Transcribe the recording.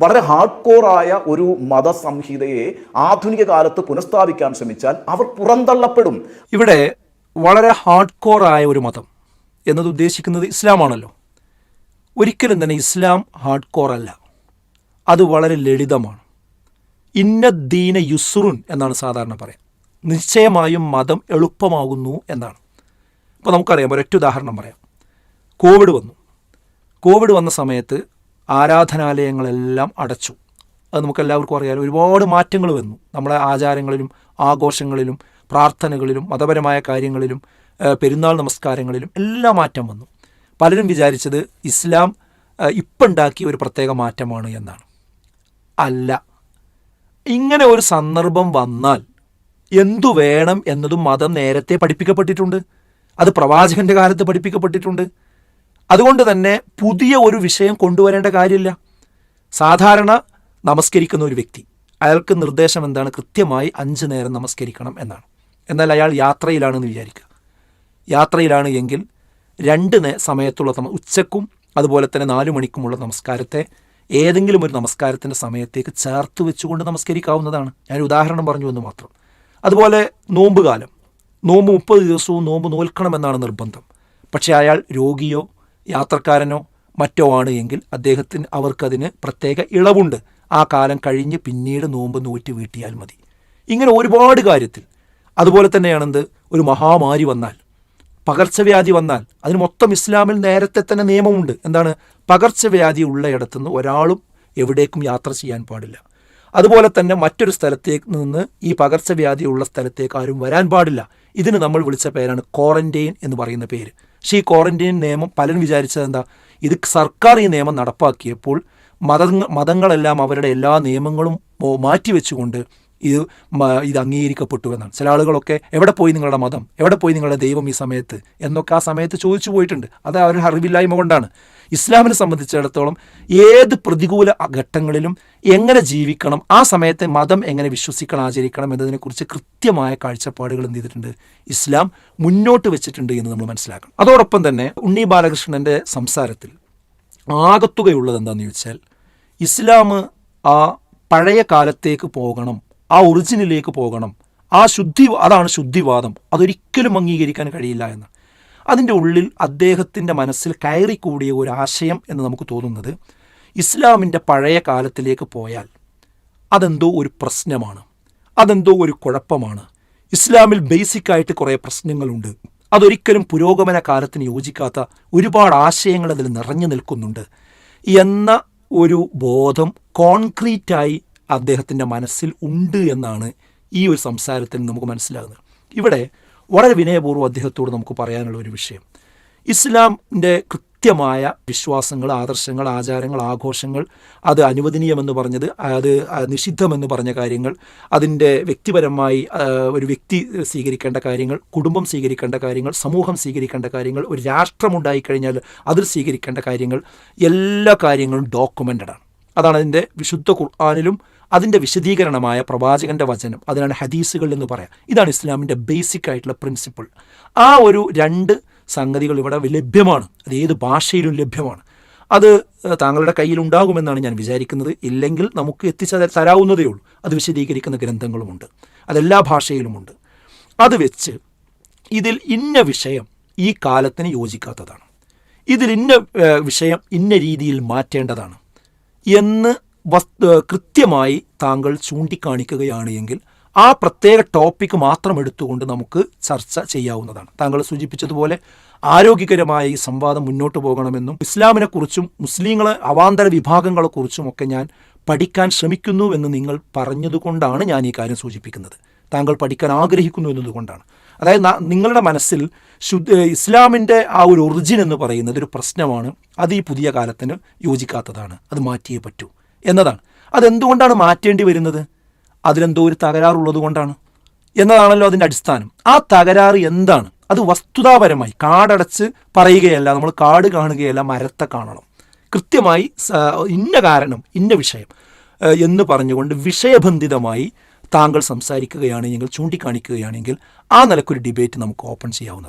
വളരെ ഹാർഡ് കോറായ ഒരു മതസംഹിതയെ ആധുനിക കാലത്ത് പുനഃസ്ഥാപിക്കാൻ ശ്രമിച്ചാൽ അവർ പുറന്തള്ളപ്പെടും. ഇവിടെ വളരെ ഹാർഡ് കോറായ ഒരു മതം എന്നത് ഉദ്ദേശിക്കുന്നത് ഇസ്ലാമാണല്ലോ. ഒരിക്കലും തന്നെ ഇസ്ലാം ഹാർഡ് കോർ അല്ല അത് വളരെ ലളിതമാണ്. ഇന്ന ദീന യുസുറുൻ എന്നാണ് സാധാരണ പറയാം. നിശ്ചയമായും മതം എളുപ്പമാകുന്നു എന്നാണ്. അപ്പോൾ നമുക്കറിയാം ഒരൊറ്റ ഉദാഹരണം പറയാം. കോവിഡ് വന്നു. കോവിഡ് വന്ന സമയത്ത് ആരാധനാലയങ്ങളെല്ലാം അടച്ചു. അത് നമുക്കെല്ലാവർക്കും അറിയാലോ ഒരുപാട് മാറ്റങ്ങൾ വന്നു. നമ്മുടെ ആചാരങ്ങളിലും ആഘോഷങ്ങളിലും പ്രാർത്ഥനകളിലും മതപരമായ കാര്യങ്ങളിലും പെരുന്നാൾ നമസ്കാരങ്ങളിലും എല്ലാം മാറ്റം വന്നു. പലരും വിചാരിച്ചത് ഇസ്ലാം ഏഹ് ഇപ്പം ഉണ്ടാക്കിയ ഒരു പ്രത്യേക മാറ്റമാണ് എന്നാണ്. അല്ല. ഇങ്ങനെ ഒരു സന്ദർഭം വന്നാൽ എന്തു വേണം എന്നതും മതം നേരത്തെ പഠിപ്പിക്കപ്പെട്ടിട്ടുണ്ട്. അത് പ്രവാചകന്റെ കാലത്ത് പഠിപ്പിക്കപ്പെട്ടിട്ടുണ്ട്. അതുകൊണ്ട് തന്നെ പുതിയ ഒരു വിഷയം കൊണ്ടുവരേണ്ട കാര്യമില്ല. സാധാരണ നമസ്കരിക്കുന്ന ഒരു വ്യക്തി അയാൾക്ക് നിർദ്ദേശം എന്താണ്? കൃത്യമായി അഞ്ച് നേരം നമസ്കരിക്കണം എന്നാണ്. എന്നാൽ അയാൾ യാത്രയിലാണെന്ന് വിചാരിക്കുക. യാത്രയിലാണ് എങ്കിൽ രണ്ട് സമയത്തുള്ള ഉച്ചക്കും അതുപോലെ തന്നെ നാലു മണിക്കുമുള്ള നമസ്കാരത്തെ ഏതെങ്കിലും ഒരു നമസ്കാരത്തിന്റെ സമയത്തേക്ക് ചേർത്ത് വെച്ചുകൊണ്ട് നമസ്കരിക്കാവുന്നതാണ്. ഞാൻ ഉദാഹരണം പറഞ്ഞു എന്ന് മാത്രം. അതുപോലെ നോമ്പ് കാലം നോമ്പ് മുപ്പത് ദിവസവും നോമ്പ് നോൽക്കണമെന്നാണ് നിർബന്ധം. പക്ഷേ അയാൾ രോഗിയോ യാത്രക്കാരനോ മറ്റോ ആണ് എങ്കിൽ അദ്ദേഹത്തിന് അവർക്കതിന് പ്രത്യേക ഇളവുണ്ട്. ആ കാലം കഴിഞ്ഞ് പിന്നീട് നോമ്പ് നോറ്റ് വീട്ടിയാൽ മതി. ഇങ്ങനെ ഒരുപാട് കാര്യത്തിൽ. അതുപോലെ തന്നെയാണെന്ത്? ഒരു മഹാമാരി വന്നാൽ പകർച്ചവ്യാധി വന്നാൽ അതിന് മൊത്തം ഇസ്ലാമിൽ നേരത്തെ തന്നെ നിയമമുണ്ട്. എന്താണ്? പകർച്ചവ്യാധി ഉള്ളയിടത്തുനിന്ന് ഒരാളും എവിടേക്കും യാത്ര ചെയ്യാൻ പാടില്ല. അതുപോലെ തന്നെ മറ്റൊരു സ്ഥലത്തേക്ക് നിന്ന് ഈ പകർച്ചവ്യാധി ഉള്ള സ്ഥലത്തേക്ക് ആരും വരാൻ പാടില്ല. ഇതിന് നമ്മൾ വിളിച്ച പേരാണ് ക്വാറന്റൈൻ എന്ന് പറയുന്ന പേര്. പക്ഷേ ഈ ക്വാറന്റൈൻ നിയമം പലരും വിചാരിച്ചത് എന്താ? ഇത് സർക്കാർ ഈ നിയമം നടപ്പാക്കിയപ്പോൾ മത മതങ്ങളെല്ലാം അവരുടെ എല്ലാ നിയമങ്ങളും മാറ്റിവെച്ചുകൊണ്ട് ഇത് ഇത് അംഗീകരിക്കപ്പെട്ടു എന്നാണ്. ചില ആളുകളൊക്കെ എവിടെ പോയി നിങ്ങളുടെ മതം? എവിടെ പോയി നിങ്ങളുടെ ദൈവം ഈ സമയത്ത്? എന്നൊക്കെ ആ സമയത്ത് ചോദിച്ചു പോയിട്ടുണ്ട്. അത് അവരുടെ അറിവില്ലായ്മ കൊണ്ടാണ്. ഇസ്ലാമിനെ സംബന്ധിച്ചിടത്തോളം ഏത് പ്രതികൂല ഘട്ടങ്ങളിലും എങ്ങനെ ജീവിക്കണം ആ സമയത്തെ മതം എങ്ങനെ വിശ്വസിക്കണം ആചരിക്കണം എന്നതിനെക്കുറിച്ച് കൃത്യമായ കാഴ്ചപ്പാടുകൾ എന്ത് ചെയ്തിട്ടുണ്ട്? ഇസ്ലാം മുന്നോട്ട് വെച്ചിട്ടുണ്ട് എന്ന് നമ്മൾ മനസ്സിലാക്കണം. അതോടൊപ്പം തന്നെ ഉണ്ണി ബാലകൃഷ്ണന്റെ സംസാരത്തിൽ ആകത്തുകയുള്ളത് എന്താണെന്ന് ചോദിച്ചാൽ ഇസ്ലാം ആ പഴയ കാലത്തേക്ക് പോകണം ആ ഒറിജിനിലേക്ക് പോകണം. ആ ശുദ്ധി അതാണ് ശുദ്ധിവാദം. അതൊരിക്കലും അംഗീകരിക്കാൻ കഴിയില്ല എന്ന്. അതിന്റെ ഉള്ളിൽ അദ്ദേഹത്തിന്റെ മനസ്സിൽ കയറിക്കൂടിയ ഒരു ആശയം എന്ന് നമുക്ക് തോന്നുന്നത് ഇസ്ലാമിന്റെ പഴയ കാലത്തിലേക്ക് പോയാൽ അതെന്തോ ഒരു പ്രശ്നമാണ്. അതെന്തോ ഒരു കുഴപ്പമാണ്. ഇസ്ലാമിൽ ബേസിക്കായിട്ട് കുറേ പ്രശ്നങ്ങളുണ്ട്. അതൊരിക്കലും പുരോഗമന കാലത്തിന് യോജിക്കാത്ത ഒരുപാട് ആശയങ്ങൾ അതിൽ നിറഞ്ഞു നിൽക്കുന്നുണ്ട്. എന്ന ഒരു ബോധം കോൺക്രീറ്റായി അദ്ദേഹത്തിന്റെ മനസ്സിൽ ഉണ്ട് എന്നാണ് ഈ ഒരു സംസാരത്തിൽ നമുക്ക് മനസ്സിലാകുന്നത്. ഇവിടെ വളരെ വിനയപൂർവം അദ്ദേഹത്തോട് നമുക്ക് പറയാനുള്ള ഒരു വിഷയം. ഇസ്ലാമിന്റെ കൃത്യമായ വിശ്വാസങ്ങൾ ആദർശങ്ങൾ ആചാരങ്ങൾ ആഘോഷങ്ങൾ അത് അനുവദനീയമെന്ന് പറഞ്ഞത് അത് നിഷിദ്ധമെന്ന് പറഞ്ഞ കാര്യങ്ങൾ അതിന്റെ വ്യക്തിപരമായി ഒരു വ്യക്തി സ്വീകരിക്കേണ്ട കാര്യങ്ങൾ കുടുംബം സ്വീകരിക്കേണ്ട കാര്യങ്ങൾ സമൂഹം സ്വീകരിക്കേണ്ട കാര്യങ്ങൾ ഒരു രാഷ്ട്രമുണ്ടായി കഴിഞ്ഞാൽ അതിൽ സ്വീകരിക്കേണ്ട കാര്യങ്ങൾ എല്ലാ കാര്യങ്ങളും ഡോക്യുമെന്റഡ് ആണ് അതാണ് അതിന്റെ വിശുദ്ധ ഖുർആാനിലും അതിന്റെ വിശദീകരണമായ പ്രവാചകന്റെ വചനം അതിനാണ് ഹദീസുകൾ എന്ന് പറയാം. ഇതാണ് ഇസ്ലാമിന്റെ ബേസിക് ആയിട്ടുള്ള പ്രിൻസിപ്പിൾ ആ ഒരു രണ്ട് സംഗതികൾ ഇവിടെ ലഭ്യമാണ്. അത് ഏത് ഭാഷയിലും ലഭ്യമാണ്. അത് താങ്കളുടെ കയ്യിൽ ഉണ്ടാകുമെന്നാണ് ഞാൻ വിചാരിക്കുന്നത്. ഇല്ലെങ്കിൽ നമുക്ക് എത്തിച്ചു തരാവുന്നതേ ഉള്ളൂ. അത് വിശദീകരിക്കുന്ന ഗ്രന്ഥങ്ങളുമുണ്ട്. അതെല്ലാ ഭാഷയിലുമുണ്ട്. അത് വെച്ച് ഇതിൽ ഇന്ന വിഷയം ഈ കാലത്തിന് യോജിക്കാത്തതാണ്. ഇതിൽ ഇന്ന വിഷയം ഇന്ന രീതിയിൽ മാറ്റേണ്ടതാണ് എന്ന് വസ്തു കൃത്യമായി താങ്കൾ ചൂണ്ടിക്കാണിക്കുകയാണ് എങ്കിൽ ആ പ്രത്യേക ടോപ്പിക്ക് മാത്രം എടുത്തുകൊണ്ട് നമുക്ക് ചർച്ച ചെയ്യാവുന്നതാണ്. താങ്കൾ സൂചിപ്പിച്ചതുപോലെ ആരോഗ്യകരമായ ഈ സംവാദം മുന്നോട്ട് പോകണമെന്നും ഇസ്ലാമിനെക്കുറിച്ചും മുസ്ലിങ്ങളെ അവാന്തര വിഭാഗങ്ങളെക്കുറിച്ചും ഒക്കെ ഞാൻ പഠിക്കാൻ ശ്രമിക്കുന്നു എന്ന് നിങ്ങൾ പറഞ്ഞതുകൊണ്ടാണ് ഞാൻ ഈ കാര്യം സൂചിപ്പിക്കുന്നത്. താങ്കൾ പഠിക്കാൻ ആഗ്രഹിക്കുന്നു എന്നതുകൊണ്ടാണ്. അതായത് നിങ്ങളുടെ മനസ്സിൽ ശുദ്ധ ഇസ്ലാമിന്റെ ആ ഒരു ഒറിജിൻ എന്ന് പറയുന്നത് ഒരു പ്രശ്നമാണ്. അത് ഈ പുതിയ കാലത്തിന് യോജിക്കാത്തതാണ്. അത് മാറ്റിയേ പറ്റൂ. എന്നതാണ്. അതെന്തുകൊണ്ടാണ് മാറ്റേണ്ടി വരുന്നത്? അതിലെന്തോ ഒരു തകരാറുള്ളത് കൊണ്ടാണ്. എന്നതാണല്ലോ അതിന്റെ അടിസ്ഥാനം. ആ തകരാറ് എന്താണ്? അത് വസ്തുതാപരമായി കാടടച്ച് പറയുകയല്ല. നമ്മൾ കാട് കാണുകയല്ല മരത്തെ കാണണം. കൃത്യമായി ഇന്ന കാരണം ഇന്ന വിഷയം എന്ന് പറഞ്ഞുകൊണ്ട് വിഷയബന്ധിതമായി താങ്കൾ സംസാരിക്കുകയാണെങ്കിൽ ചൂണ്ടിക്കാണിക്കുകയാണെങ്കിൽ ആ നിലക്കൊരു ഡിബേറ്റ് നമുക്ക് ഓപ്പൺ ചെയ്യാവുന്നതാണ്.